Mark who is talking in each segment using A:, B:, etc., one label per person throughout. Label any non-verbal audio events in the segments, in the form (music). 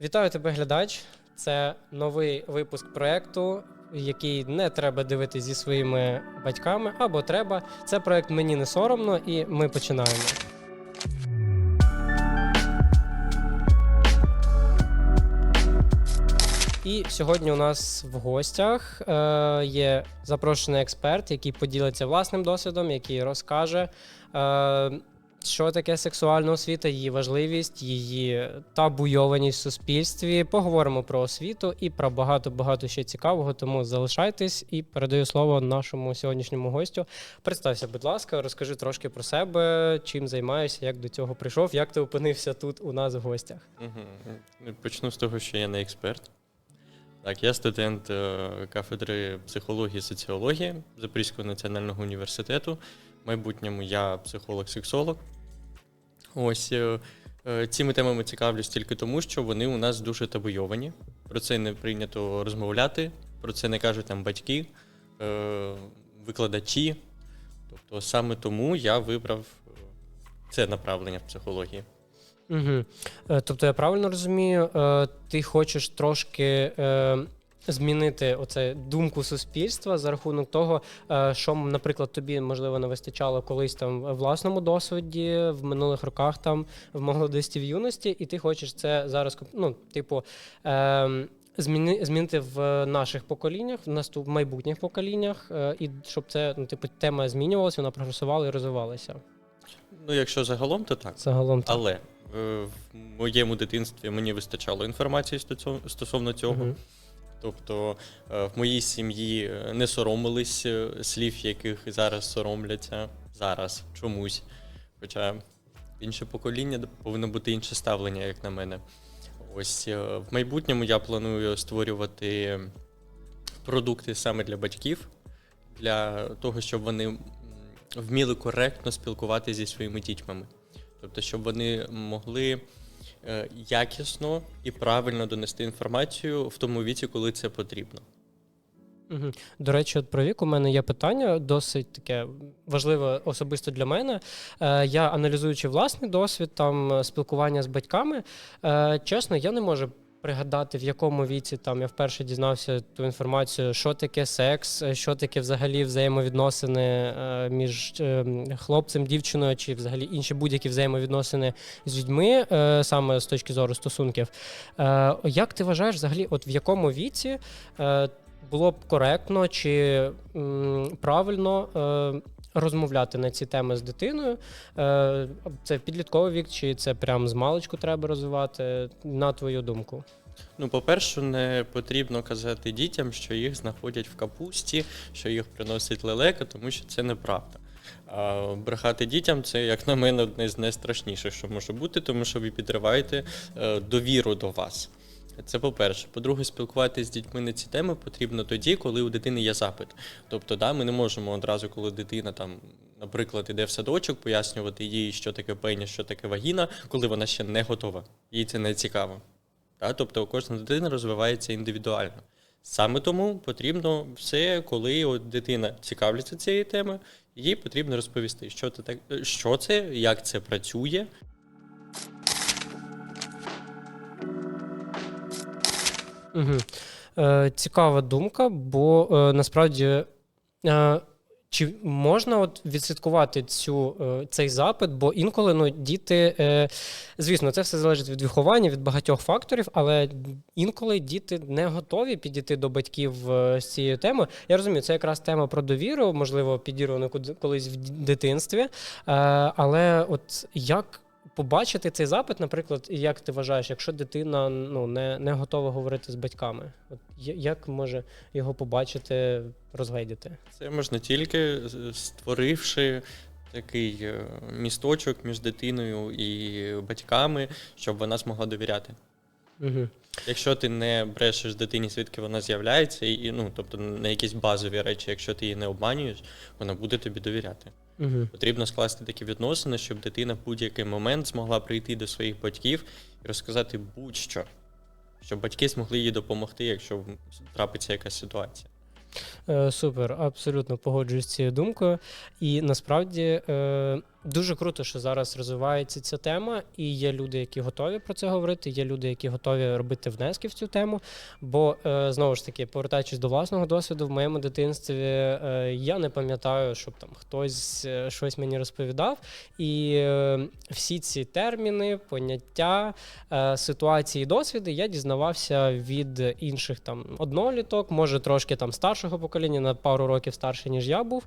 A: Вітаю тебе, глядач. Це новий випуск проекту, який не треба дивитися зі своїми батьками або треба. Це проект Мені не соромно, і ми починаємо. І сьогодні у нас в гостях е, є запрошений експерт, який поділиться власним досвідом, який розкаже, е, що таке сексуальна освіта, її важливість, її табуйованість в суспільстві. Поговоримо про освіту і про багато-багато ще цікавого. Тому залишайтесь і передаю слово нашому сьогоднішньому гостю. Представся, будь ласка, розкажи трошки про себе, чим займаєшся, як до цього прийшов, як ти опинився тут у нас в гостях.
B: Угу. Почну з того, що я не експерт. Так, я студент е, кафедри психології і соціології Запорізького національного університету. В майбутньому я психолог-сексолог. Ось е, е, цими темами цікавлюсь тільки тому, що вони у нас дуже табуйовані. Про це не прийнято розмовляти, про це не кажуть там батьки, е, викладачі. Тобто саме тому я вибрав це направлення в психології.
A: Угу. Тобто, я правильно розумію, ти хочеш трошки змінити оце думку суспільства за рахунок того, е, що, наприклад, тобі можливо не вистачало колись там в власному досвіді, в минулих роках, там в молодості в юності, і ти хочеш це зараз ну, типу. Е, Зміни змінити в наших поколіннях, в наступ майбутніх поколіннях, е, і щоб це ну, типу, тема змінювалася, вона прогресувала і розвивалася.
B: Ну, якщо загалом, то так.
A: Загалом так.
B: Але е, в моєму дитинстві мені вистачало інформації стосов- стосовно цього.
A: Мгм.
B: Тобто е, в моїй сім'ї е, не соромились е, слів, яких зараз соромляться зараз чомусь. Хоча інше покоління повинно бути інше ставлення, як на мене. Ось в майбутньому я планую створювати продукти саме для батьків, для того, щоб вони вміли коректно спілкуватися зі своїми дітьми. Тобто, щоб вони могли якісно і правильно донести інформацію в тому віці, коли це потрібно.
A: До речі, от про вік у мене є питання досить таке важливе особисто для мене. Е, я аналізуючи власний досвід там е, спілкування з батьками, е, чесно, я не можу. Пригадати, в якому віці там я вперше дізнався ту інформацію, що таке секс, е, що таке взагалі взаємовідносини е, між е, хлопцем, дівчиною, чи взагалі інші будь-які взаємовідносини з людьми, саме з точки зору стосунків. Як ти вважаєш, взагалі, от в якому віці було б коректно чи правильно розмовляти на ці теми з дитиною. Е, це підлітковий вік, чи це прям з маличку треба розвивати, на твою думку?
B: Ну, по-перше, не потрібно казати дітям, що їх знаходять в капусті, що їх приносить лелека, тому що це неправда. А брехати дітям це, як на мене, одне з найстрашніших, що може бути, тому що ви підриваєте е, довіру до вас. Це по-перше. По-друге, спілкуватися з дітьми на ці теми потрібно тоді, коли у дитини є запит. Тобто, да, ми не можемо одразу, коли дитина там, наприклад, іде в садочок, пояснювати їй, що таке пеніс, що таке вагіна, коли вона ще не готова. Їй це не цікаво. Да? Тобто кожна дитина розвивається індивідуально. Саме тому потрібно все, коли от дитина цікавиться цією темою, їй потрібно розповісти, що це, що це, як це працює,
A: Угу. Е, цікава думка, бо е, насправді. Е, чи можна от відслідкувати цю, е, цей запит? Бо інколи ну, діти, е, звісно, це все залежить від виховання, від багатьох факторів, але інколи діти не готові підійти до батьків е, з цією темою. Я розумію, це якраз тема про довіру, можливо, підірвано колись в дитинстві. Але от як побачити цей запит, наприклад, і як ти вважаєш, якщо дитина ну, не, не готова говорити з батьками? От як може його побачити, розгледіти?
B: Це можна тільки створивши такий е, місточок між дитиною і батьками, щоб вона змогла довіряти.
A: Угу.
B: Якщо ти не брешеш дитині, звідки вона з'являється, і ну, тобто на якісь базові речі, якщо ти її не обманюєш, вона буде тобі довіряти.
A: Угу.
B: Потрібно скласти такі відносини, щоб дитина в будь-який момент змогла прийти до своїх батьків і розказати будь-що, щоб батьки змогли їй допомогти, якщо трапиться якась ситуація.
A: Е, супер, абсолютно погоджуюсь з цією думкою. І насправді е, Дуже круто, що зараз розвивається ця тема, і є люди, які готові про це говорити. Є люди, які готові робити внески в цю тему. Бо е, знову ж таки, повертаючись до власного досвіду, в моєму дитинстві е, я не пам'ятаю, щоб там хтось е, щось мені розповідав. І всі ці терміни, поняття, ситуації, досвіди я дізнавався від інших там одноліток, може трошки там старшого покоління, на пару років старше, ніж я був.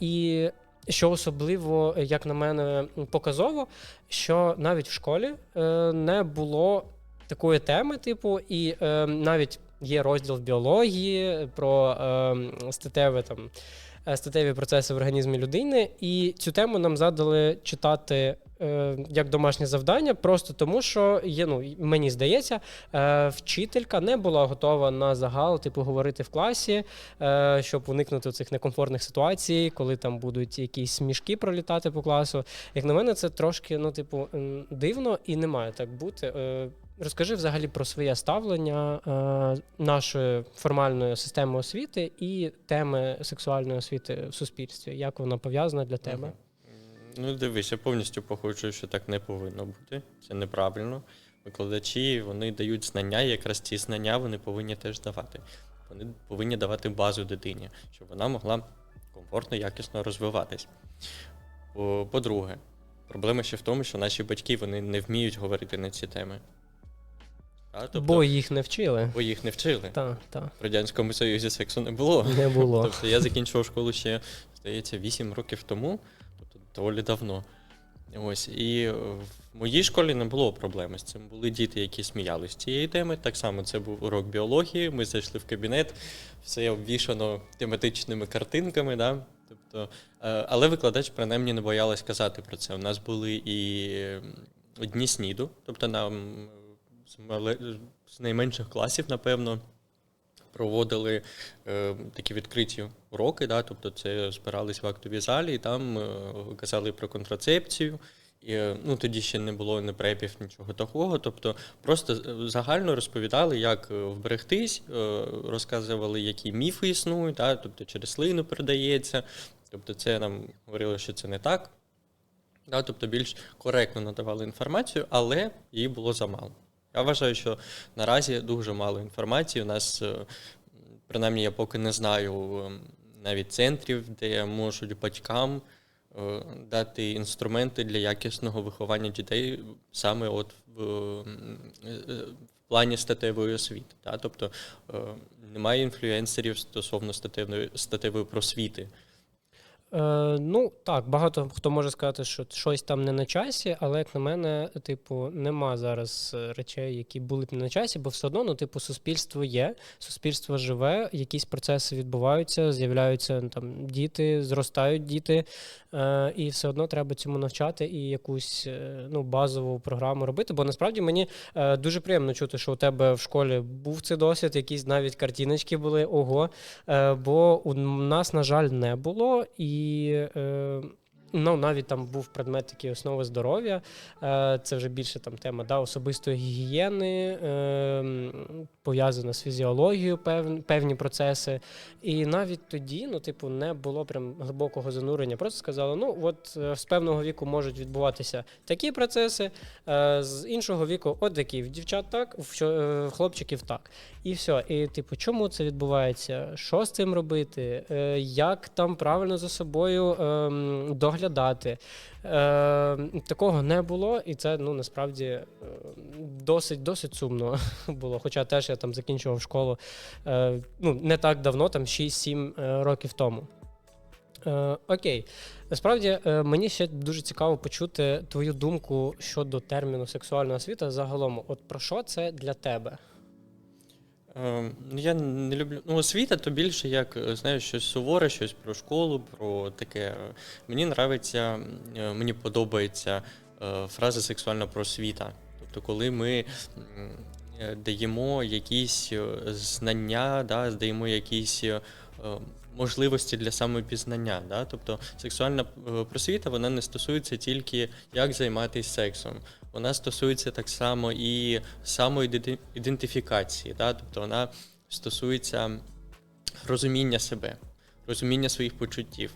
A: І що особливо, як на мене, показово, що навіть в школі е, не було такої теми, типу, і е, навіть є розділ в біології про е, статеве там. е, Статеві процеси в організмі людини, і цю тему нам задали читати е, як домашнє завдання, просто тому, що є, ну, мені здається, е, вчителька не була готова на загал, типу, говорити в класі, е, щоб уникнути цих некомфортних ситуацій, коли там будуть якісь смішки пролітати по класу. Як на мене, це трошки ну, типу, дивно і не має так бути. Е, Розкажи взагалі про своє ставлення е, нашої формальної системи освіти і теми сексуальної освіти в суспільстві. Як вона пов'язана для тебе?
B: Ну, дивись, я повністю погоджую, що так не повинно бути. Це неправильно. Викладачі вони дають знання, і якраз ці знання вони повинні теж давати. Вони повинні давати базу дитині, щоб вона могла комфортно, якісно розвиватись. По- По-друге, проблема ще в тому, що наші батьки вони не вміють говорити на ці теми. А, тобто,
A: Бо їх не вчили.
B: бо їх не вчили.
A: Так, так,
B: В Радянському Союзі сексу не було.
A: не було.
B: Тобто я закінчував школу ще, здається, 8 років тому, доволі давно. Ось, і в моїй школі не було проблеми з цим. Були діти, які сміялись цієї теми. Так само це був урок біології. Ми зайшли в кабінет, все обвішано тематичними картинками. Да? Тобто, е, але викладач принаймні не боялась казати про це. У нас були і дні сніду, тобто нам з найменших класів, напевно, проводили е, такі відкриті уроки, да, тобто це збирались в актовій залі, і там е, казали про контрацепцію. І, е, ну, тоді ще не було ні препів, нічого такого. Тобто просто е, загально розповідали, як е, вберегтись, розказували, які міфи існують, да, тобто через слину передається. Тобто це нам говорили, що це не так. Да, тобто більш коректно надавали інформацію, але її було замало. Я вважаю, що наразі дуже мало інформації. У нас, е, принаймні, я поки не знаю е, навіть центрів, де можуть батькам е, дати інструменти для якісного виховання дітей саме от в, в плані статевої освіти. Тобто немає інфлюенсерів стосовно статевної, статевої просвіти.
A: Е, ну так, багато хто може сказати, що щось там не на часі, але як на мене, типу, нема зараз е, речей, які були б не на часі, бо все одно, ну, типу, суспільство є, суспільство живе, якісь процеси відбуваються, з'являються ну, там діти, зростають діти, е, і все одно треба цьому навчати і якусь е, ну, базову програму робити. Бо насправді мені е, дуже приємно чути, що у тебе в школі був цей досвід, якісь навіть картиночки були. Ого. Е, бо у нас, на жаль, не було. І е, ну, навіть там був предмет такий основи здоров'я. Е, це вже більше там тема да, особистої гігієни, е, пов'язана з фізіологією, пев, певні процеси. І навіть тоді, ну, типу, не було прям глибокого занурення. Просто сказали: ну, от е, з певного віку можуть відбуватися такі процеси, з іншого віку, от такі. В дівчат так, в хлопчиків так. І все. І, типу, чому це відбувається? Що з цим робити? Як там правильно за собою ем, доглядати? Е, такого не було, і це ну насправді е, досить досить сумно (laughs) було. Хоча теж я там закінчував школу е, ну, не так давно, там 6-7 е, років тому. Е, окей, насправді е, мені ще дуже цікаво почути твою думку щодо терміну сексуальна освіта загалом. От про що це для тебе?
B: Е, ну, Я не люблю. Ну, освіта то більше як е, знаєш, щось суворе, щось про школу, про таке. Мені нравиться, е, мені подобається е, фраза сексуальна просвіта. Тобто, коли ми е, даємо якісь е, знання, да, даємо якісь е, можливості для самопізнання. Да? Тобто сексуальна е, просвіта вона не стосується тільки як займатися сексом. Вона стосується так само і самоідентифікації, да? тобто вона стосується розуміння себе, розуміння своїх почуттів,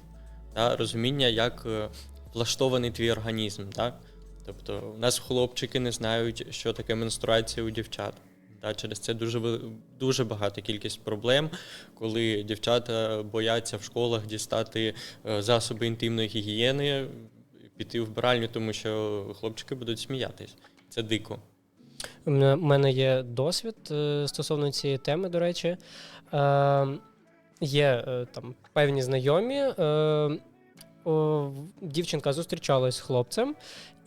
B: да? розуміння, як е, влаштований твій організм. Так? Тобто, у нас хлопчики не знають, що таке менструація у дівчат. Да, через це дуже, дуже багата кількість проблем, коли дівчата бояться в школах дістати е, засоби інтимної гігієни, піти в вбиральню, тому що хлопчики будуть сміятись. Це дико.
A: У мене- є досвід е, стосовно цієї теми, до речі. Е, Є там певні знайомі. Дівчинка зустрічалась з хлопцем,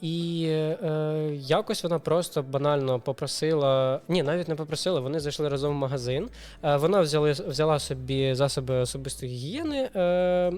A: і е, якось вона просто банально попросила. Ні, навіть не попросила, вони зайшли разом в магазин. Е, Вона взяли, взяла собі засоби особистої гігієни. Е,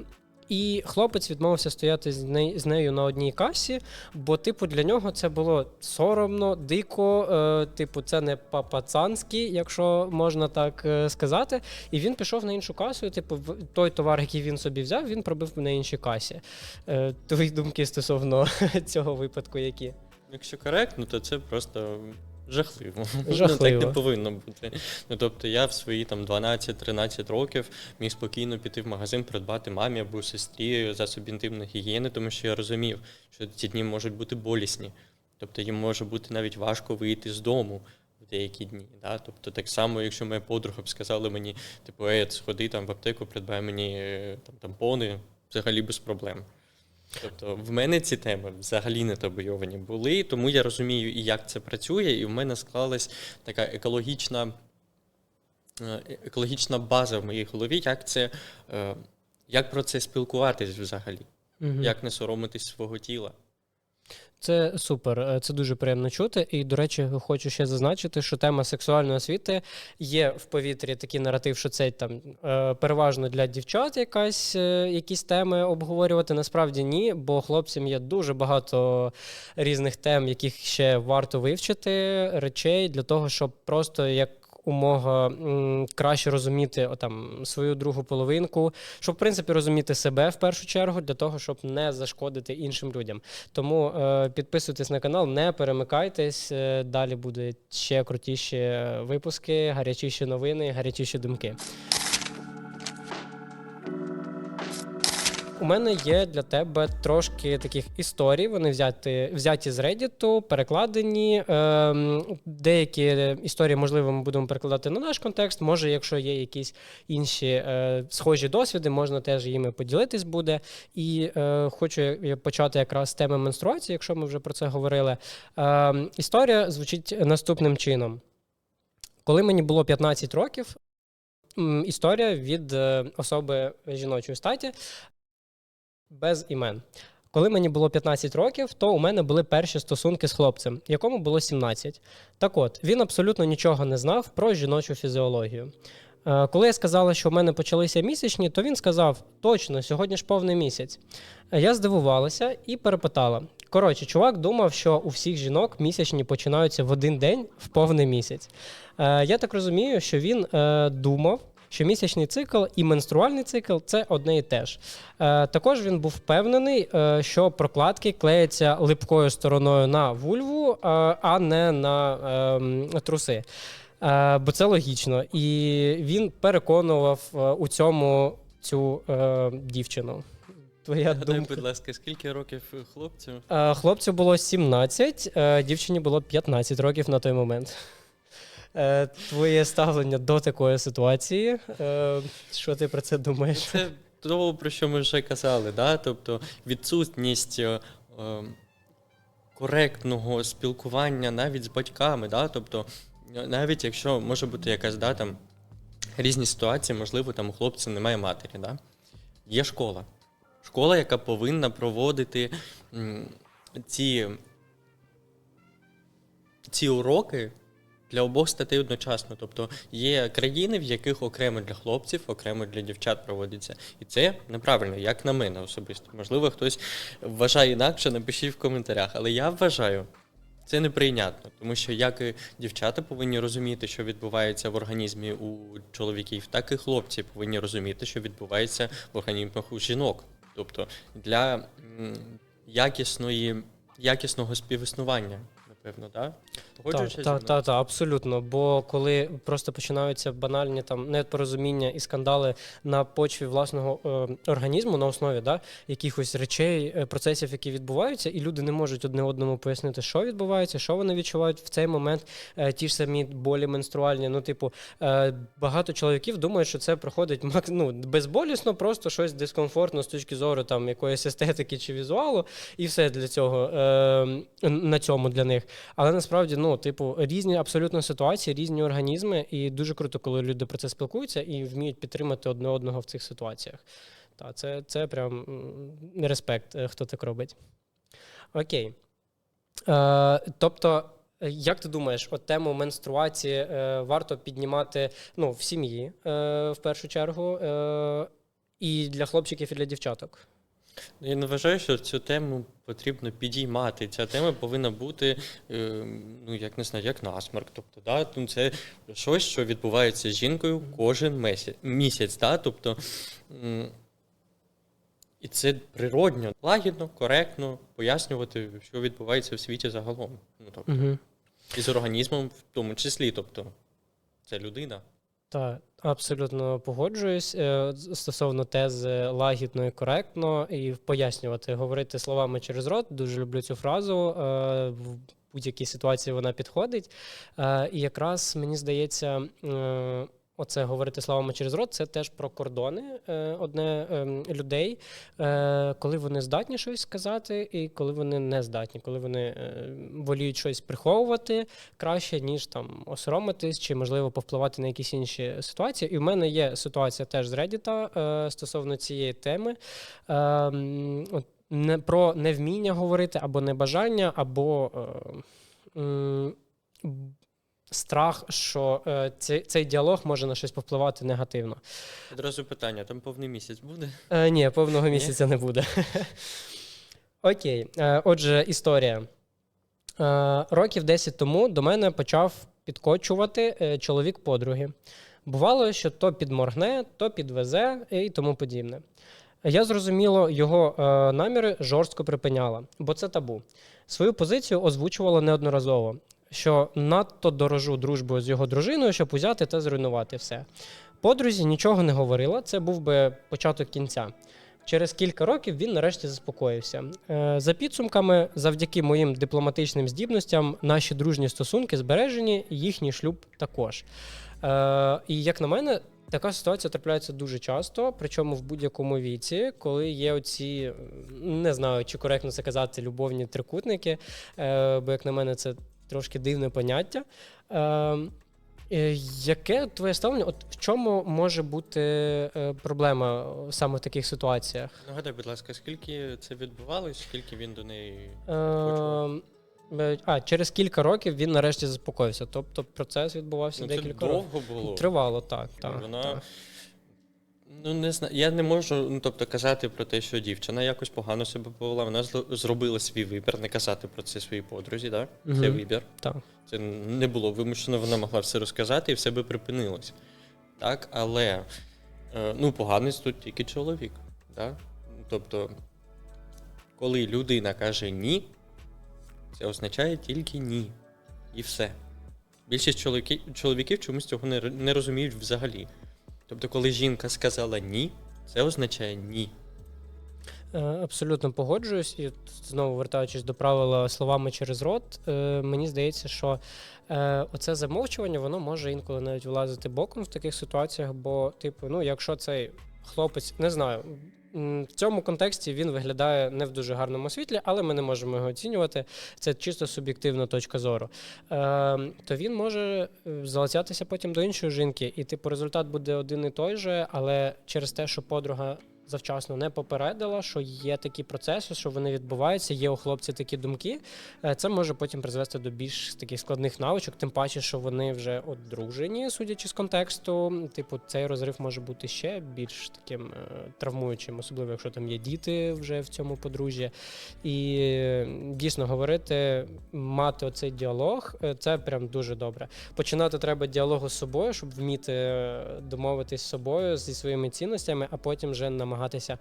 A: і хлопець відмовився стояти з, нею, з нею на одній касі, бо, типу, для нього це було соромно, дико, е, типу, це не по-пацанськи, якщо можна так е, сказати. І він пішов на іншу касу. І, типу, той товар, який він собі взяв, він пробив на іншій касі. Е, твої думки стосовно (laughs) цього випадку, які?
B: Якщо коректно, то це просто жахливо. Ну, так не повинно бути. Ну, тобто я в свої там 12-13 років міг спокійно піти в магазин, придбати мамі або сестрі засоб інтимної гігієни, тому що я розумів, що ці дні можуть бути болісні. Тобто їм може бути навіть важко вийти з дому в деякі дні. Да? Тобто, так само, якщо моя подруга б сказала мені, типу, ей, сходи там в аптеку, придбай мені е, там, тампони, взагалі без проблем. Тобто в мене ці теми взагалі не табуйовані були, тому я розумію, і як це працює, і в мене склалась така екологічна, е, екологічна база в моїй голові, як це, е, як про це спілкуватись взагалі,
A: угу.
B: як не соромитись свого тіла.
A: Це супер, е, це дуже приємно чути. І, до речі, хочу ще зазначити, що тема сексуальної освіти є в повітрі такий наратив, що це там е, переважно для дівчат якась, е, якісь теми обговорювати. Насправді ні, бо хлопцям є дуже багато різних тем, яких ще варто вивчити, речей для того, щоб просто як. Умога краще розуміти отам там, свою другу половинку, щоб в принципі розуміти себе в першу чергу, для того, щоб не зашкодити іншим людям. Тому е, підписуйтесь на канал, не перемикайтесь. е, Далі будуть ще крутіші випуски, гарячіші новини, гарячіші думки. У мене є для тебе трошки таких історій. Вони взяті, взяті з Reddit, перекладені. Ем, деякі історії, можливо, ми будемо перекладати на наш контекст. Може, якщо є якісь інші е, схожі досвіди, можна теж їми поділитись буде. І е, хочу почати якраз з теми менструації, якщо ми вже про це говорили. Ем, історія звучить наступним чином. Коли мені було 15 років, історія від е, особи жіночої статі без імен. Коли мені було 15 років, то у мене були перші стосунки з хлопцем, якому було 17. Так от, він абсолютно нічого не знав про жіночу фізіологію. Е, Коли я сказала, що в мене почалися місячні, то він сказав: точно, сьогодні ж повний місяць. Е, Я здивувалася і перепитала. Коротше, чувак думав, що у всіх жінок місячні починаються в один день в повний місяць. Е, Я так розумію, що він думав, що місячний цикл і менструальний цикл це одне і те ж. Е, Також він був впевнений, е, що прокладки клеяться липкою стороною на вульву, е, а не на ем, труси. Бо це логічно. І він переконував у цьому цю дівчину. Твоя думка?
B: будь ласка, скільки років хлопцю?
A: Хлопцю було 17, е, дівчині було 15 років на той момент. Е, Твоє ставлення до такої ситуації. е, Що ти про це думаєш?
B: Це того, про що ми вже казали, да? тобто відсутність е, коректного спілкування навіть з батьками. Да? Тобто, навіть якщо може бути якась да, там, різні ситуації, можливо, там у хлопця немає матері. Да? Є школа. Школа, яка повинна проводити ці, ці уроки для обох статей одночасно. Тобто є країни, в яких окремо для хлопців, окремо для дівчат проводиться. І це неправильно, як на мене особисто. Можливо, хтось вважає інакше, напишіть в коментарях. Але я вважаю, це неприйнятно, тому що як і дівчата повинні розуміти, що відбувається в організмі у чоловіків, так і хлопці повинні розуміти, що відбувається в організмах у жінок. Тобто для якісної, якісного співіснування, напевно, да?
A: Так, так, так, та, абсолютно. Бо коли просто починаються банальні там непорозуміння і скандали на почві власного е, організму на основі да, якихось речей, е, процесів, які відбуваються, і люди не можуть одне одному пояснити, що відбувається, що вони відчувають в цей момент. Е, ті ж самі болі менструальні. Ну, типу, е, багато чоловіків думають, що це проходить ну, безболісно, просто щось дискомфортно з точки зору там якоїсь естетики чи візуалу, і все для цього е, на цьому для них. Але насправді, ну, типу, різні абсолютно ситуації, різні організми, і дуже круто, коли люди про це спілкуються і вміють підтримати одне одного в цих ситуаціях. Та, це, це прям респект, е, хто так робить. Окей. Е, тобто, як ти думаєш, от тему менструації е, варто піднімати ну, в сім'ї е, в першу чергу, е, і для хлопчиків, і для дівчаток?
B: Я не вважаю, що цю тему потрібно підіймати. Ця тема повинна бути, е, ну як не знаю, як насморк. Тобто, да, ну, це щось, що відбувається з жінкою кожен місяць. місяць да? тобто, і це природньо, лагідно, коректно пояснювати, що відбувається в світі загалом. Ну, тобто,
A: Угу.
B: І з організмом в тому числі. Тобто, це людина.
A: Так, абсолютно погоджуюсь е, стосовно тези лагідно і коректно і пояснювати, говорити словами через рот. Дуже люблю цю фразу. е, В будь-якій ситуації вона підходить. Е, І якраз мені здається. Оце говорити словами через рот, це теж про кордони е, одне ем, людей, е, коли вони здатні щось сказати, і коли вони не здатні, коли вони е, воліють щось приховувати, краще, ніж там осоромитись чи, можливо, повпливати на якісь інші ситуації. І в мене є ситуація теж з Reddit стосовно цієї теми. Е, м, от не, про невміння говорити або небажання, або страх, що е, цей, цей діалог може на щось повпливати негативно.
B: Одразу питання: там повний місяць буде?
A: Е, ні, повного місяця не буде. (laughs) Окей. Е, отже, історія. Е, років 10 тому до мене почав підкочувати е, чоловік подруги. Бувало, що то підморгне, то підвезе і тому подібне. Я зрозуміло, його е, наміри жорстко припиняла, бо це табу. Свою позицію озвучувала неодноразово, що надто дорожу дружбою з його дружиною, щоб узяти та зруйнувати все. Подрузі нічого не говорила, це був би початок кінця. Через кілька років він нарешті заспокоївся. Е, За підсумками, завдяки моїм дипломатичним здібностям, наші дружні стосунки збережені, їхній шлюб також. Е, І як на мене, така ситуація трапляється дуже часто, причому в будь-якому віці, коли є оці, не знаю, чи коректно це казати, любовні трикутники, е, бо, як на мене, це трошки дивне поняття. Е, Е, Яке твоє ставлення? От в чому може бути е, проблема саме в таких ситуаціях?
B: Нагадай, будь ласка, скільки це відбувалось, скільки він до неї?
A: Е, е, А, через кілька років він нарешті заспокоївся. Тобто процес відбувався
B: Ну, це
A: декілька років.
B: довго було.
A: Тривало, так. так,
B: Вона-
A: так.
B: Ну, не знаю. Я не можу ну, тобто, казати про те, що дівчина якось погано себе повела. Вона зробила свій вибір, не казати про це своїй подрузі, так? Це вибір.
A: Так.
B: Це не було вимушено, вона могла все розказати і все би припинилось. Так, але е, ну, поганий тут тільки чоловік. Так? Тобто, коли людина каже ні, це означає тільки ні. І все. Більшість чоловіків, чоловіків чомусь цього не, не розуміють взагалі. Тобто, коли жінка сказала ні, це означає ні.
A: Е, Абсолютно погоджуюсь, і знову вертаючись до правила словами через рот, е, мені здається, що е, оце замовчування воно може інколи навіть влазити боком в таких ситуаціях, бо, типу, ну, якщо цей хлопець, не знаю. В цьому контексті він виглядає не в дуже гарному світлі, але ми не можемо його оцінювати. Це чисто суб'єктивна точка зору. Е, то він може е, залицятися потім до іншої жінки, і типу результат буде один і той же, але через те, що подруга завчасно не попередила, що є такі процеси, що вони відбуваються, є у хлопця такі думки. е, Це може потім призвести до більш таких складних навичок, тим паче, що вони вже одружені, судячи з контексту. Типу, цей розрив може бути ще більш таким е, травмуючим, особливо якщо там є діти вже в цьому подружжі. І е, дійсно говорити, мати оцей діалог, це прям дуже добре. Починати треба діалогу з собою, щоб вміти домовитись з собою зі своїми цінностями, а потім вже намагатися намагатися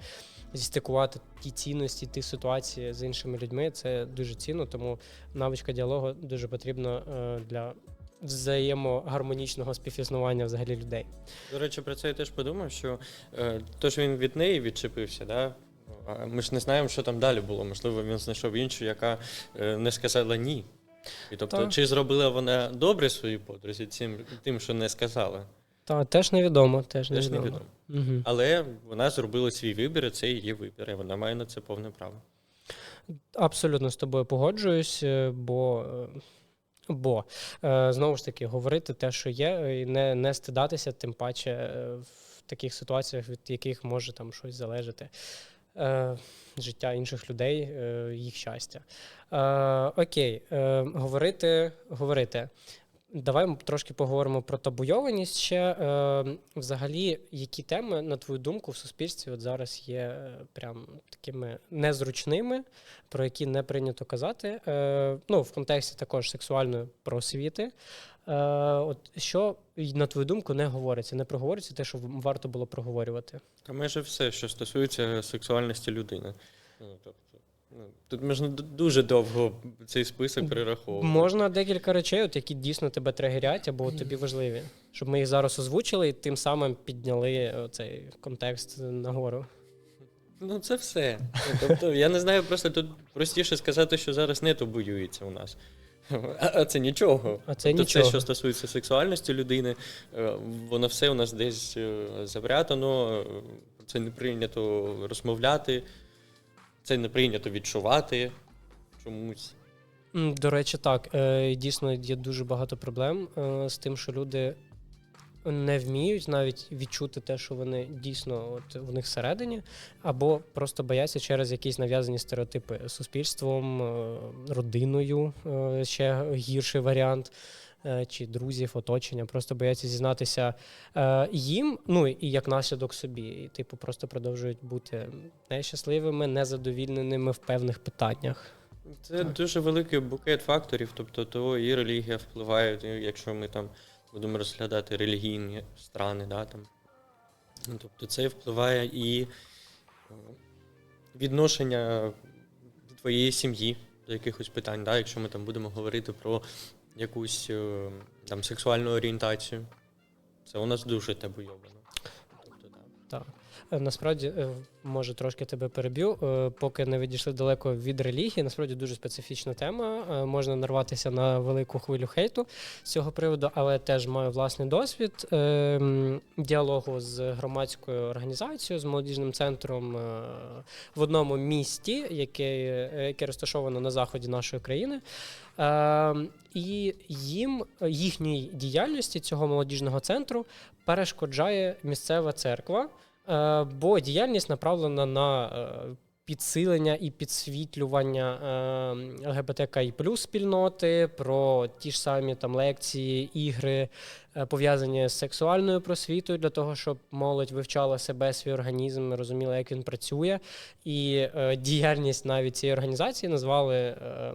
A: зістикувати ті цінності, ті ситуації з іншими людьми. Це дуже цінно, тому навичка діалогу дуже потрібна е, для взаємогармонічного співіснування взагалі людей.
B: До речі, про це я теж подумав, що е, то, що він від неї відчепився, да? ми ж не знаємо, що там далі було. Можливо, він знайшов іншу, яка е, не сказала ні. І тобто,
A: Так.
B: чи зробила вона добре своїй подрузі тим, що не сказала,
A: Та теж невідомо. Теж,
B: теж
A: невідомо.
B: невідомо.
A: Угу.
B: Але вона зробила свій вибір, і це її вибір, і вона має на це повне право.
A: Абсолютно з тобою погоджуюсь, е, бо, е, бо е, знову ж таки говорити те, що є, і не, не стидатися, тим паче в таких ситуаціях, від яких може там щось залежати. Життя інших людей, їх щастя. Окей, говорити, говорити. Давай трошки поговоримо про табуйованість ще. Е, взагалі, які теми, на твою думку, в суспільстві от зараз є е, прям такими незручними, про які не прийнято казати. Е, ну, в контексті також сексуальної просвіти. Е, от що, на твою думку, не говориться, не проговориться те, що варто було проговорювати.
B: Та майже все, що стосується сексуальності людини. Ну, тобто, тут можна дуже довго цей список перераховувати.
A: Можна декілька речей, от, які дійсно тебе тригерять або тобі важливі, щоб ми їх зараз озвучили і тим самим підняли цей контекст нагору.
B: Ну, це все. Ну, Тобто, я не знаю, просто тут простіше сказати, що зараз не табуюється у нас. А, а це нічого.
A: А це
B: тобто
A: нічого.
B: все, що стосується сексуальності людини, е, воно все у нас десь е, запрятано, е, це не прийнято розмовляти, це не прийнято відчувати чомусь.
A: До речі, так. е, Дійсно, є дуже багато проблем е, з тим, що люди не вміють навіть відчути те, що вони дійсно от в них всередині, або просто бояться через якісь нав'язані стереотипи суспільством, е, родиною, ще гірший варіант. Е, Чи друзів, оточення, просто бояться зізнатися е, їм, ну і як наслідок собі, і типу просто продовжують бути нещасливими, незадовільненими в певних питаннях.
B: Це дуже великий букет факторів, тобто то і релігія впливає, якщо ми там будемо розглядати релігійні страни, да, там. Ну, Тобто це впливає і е, відношення твоєї сім'ї до якихось питань, да, якщо ми там будемо говорити про якусь е, там сексуальну орієнтацію. Це у нас дуже табуйовано. Тобто, да.
A: Так. Е, Насправді, е, може, трошки тебе переб'ю. е, Поки не відійшли далеко від релігії, насправді дуже специфічна тема. Можна нарватися на велику хвилю хейту з цього приводу, але теж маю власний досвід е, діалогу з громадською організацією, з молодіжним центром в одному місті, яке, яке розташовано на заході нашої країни. Е, І їм їхній діяльності цього молодіжного центру перешкоджає місцева церква, бо діяльність направлена на е, підсилення і підсвітлювання ЛГБТК і плюс спільноти, про ті ж самі там лекції, ігри, е, пов'язані з сексуальною просвітою, для того, щоб молодь вивчала себе, свій організм, розуміла, як він працює. І е, діяльність навіть цієї організації назвали е,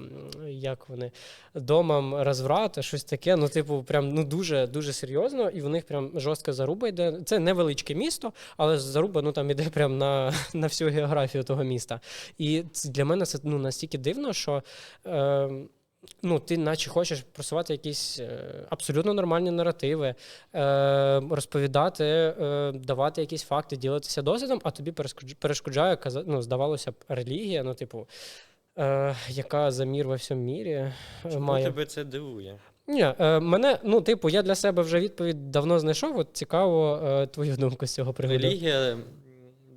A: як вони домом розврата, щось таке. Ну, типу, прям ну дуже дуже серйозно, і в них прям жорстка заруба йде. Це невеличке місто, але заруба ну там іде прям на, (laughs) на всю географію того міста. І для мене це ну настільки дивно, що. Е, Ну, ти наче хочеш просувати якісь е, абсолютно нормальні наративи, е, розповідати, е, давати якісь факти, ділитися досвідом, а тобі перешкоджає, ну, здавалося б, релігія, ну, типу, яка за мір во всьому мірі
B: Чому
A: має.
B: тебе це дивує?
A: Ні, мене, ну, типу, я для себе вже відповідь давно знайшов. От цікаво твою думку з цього приводу.
B: Релігія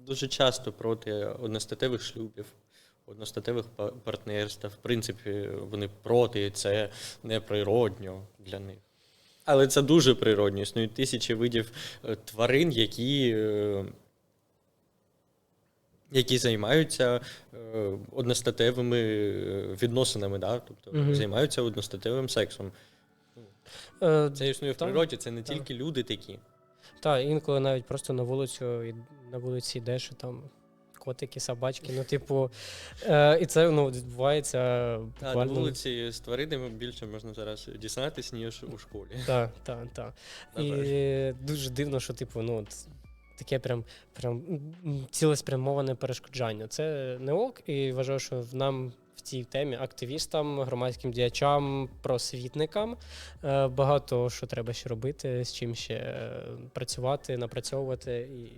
B: дуже часто проти одностатевих шлюбів, одностатевих партнерств. В принципі, вони проти, і це неприродньо для них. Але це дуже природньо. Існують тисячі видів е, тварин, які, е, які займаються е, одностатевими відносинами, да? тобто
A: Мгм.
B: займаються одностатевим сексом. Це існує в природі, це не тільки люди такі.
A: Та, інколи навіть просто на вулицю на вулиці йдеш, і там котики, собачки. Ну, типу, е, і це ну, відбувається
B: Та, на вулиці з тваринами більше можна зараз дізнатися, ніж у школі.
A: Так, так, так. І дуже дивно, що, типу, ну, от, таке прям, прям цілеспрямоване перешкоджання. Це не ок, і вважаю, що нам. В цій темі активістам, громадським діячам, просвітникам е, багато що треба ще робити, з чим ще е, працювати, напрацьовувати. І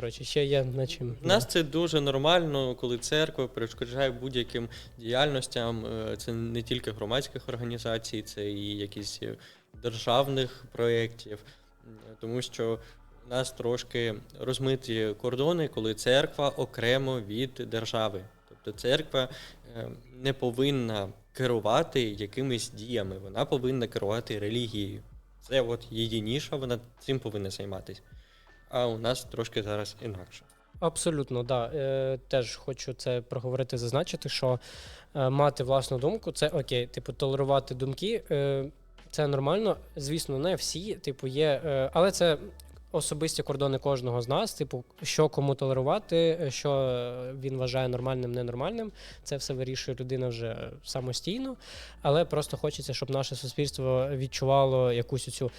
A: коротше, ще є над чим.
B: В нас це дуже нормально, коли церква перешкоджає будь-яким діяльностям. Е, Це не тільки громадських організацій, це і якісь державних проєктів, тому що у нас трошки розмиті кордони, коли церква окремо від держави. Тобто церква е, не повинна керувати якимись діями, вона повинна керувати релігією. Це от її ніша, вона цим повинна займатися. А у нас трошки зараз інакше.
A: Абсолютно, да. Е, теж хочу це проговорити, зазначити, що е, мати власну думку це окей. Типу, толерувати думки е, це нормально. Звісно, не всі, типу, є, е, але це. Особисті кордони кожного з нас, типу, що кому толерувати, що він вважає нормальним, ненормальним, це все вирішує людина вже самостійно. Але просто хочеться, щоб наше суспільство відчувало якусь цю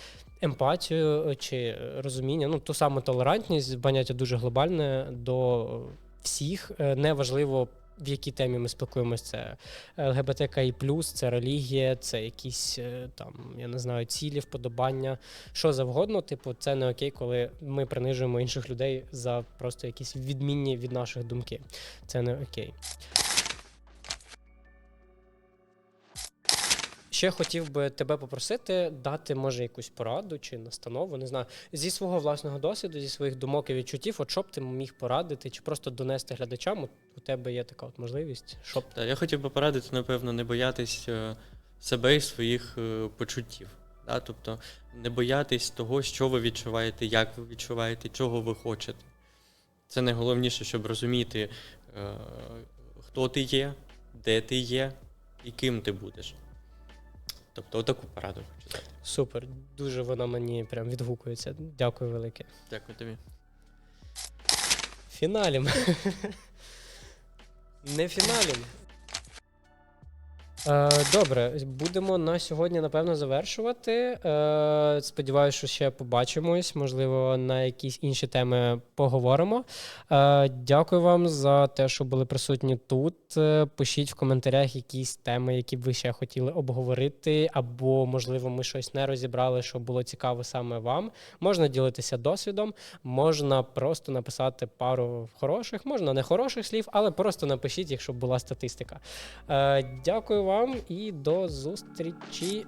A: емпатію чи розуміння, ну ту саму толерантність, поняття дуже глобальне до всіх. Е, Неважливо, в якій темі ми спілкуємося. Це ЛГБТКІ+, це релігія, це якісь е, там, я не знаю, цілі, вподобання, що завгодно. Типу, це не окей, коли ми принижуємо інших людей за просто якісь відмінні від наших думки. Це не окей. Ще хотів би тебе попросити дати, може, якусь пораду чи настанову, не знаю, зі свого власного досвіду, зі своїх думок і відчуттів, от що б ти міг порадити, чи просто донести глядачам. От у тебе є така от можливість, щоб
B: Так, я хотів би порадити, напевно, не боятись е, себе і своїх е, почуттів. Да? Тобто не боятись того, що ви відчуваєте, як ви відчуваєте, чого ви хочете. Це найголовніше, щоб розуміти, е, хто ти є, де ти є і ким ти будеш. Тобто, отаку пораду хочу дати.
A: супер. Дуже вона мені прям відгукується. Дякую велике.
B: Дякую тобі.
A: Фіналім. (laughs) Не фіналім. Е, добре, будемо на сьогодні, напевно, завершувати. Е, сподіваюся, що ще побачимось. Можливо, на якісь інші теми поговоримо. Е, дякую вам за те, що були присутні тут. Пишіть в коментарях якісь теми, які б ви ще хотіли обговорити, або, можливо, ми щось не розібрали, що було цікаво саме вам. Можна ділитися досвідом, можна просто написати пару хороших, можна не хороших слів, але просто напишіть, якщо була статистика. Дякую вам і до зустрічі.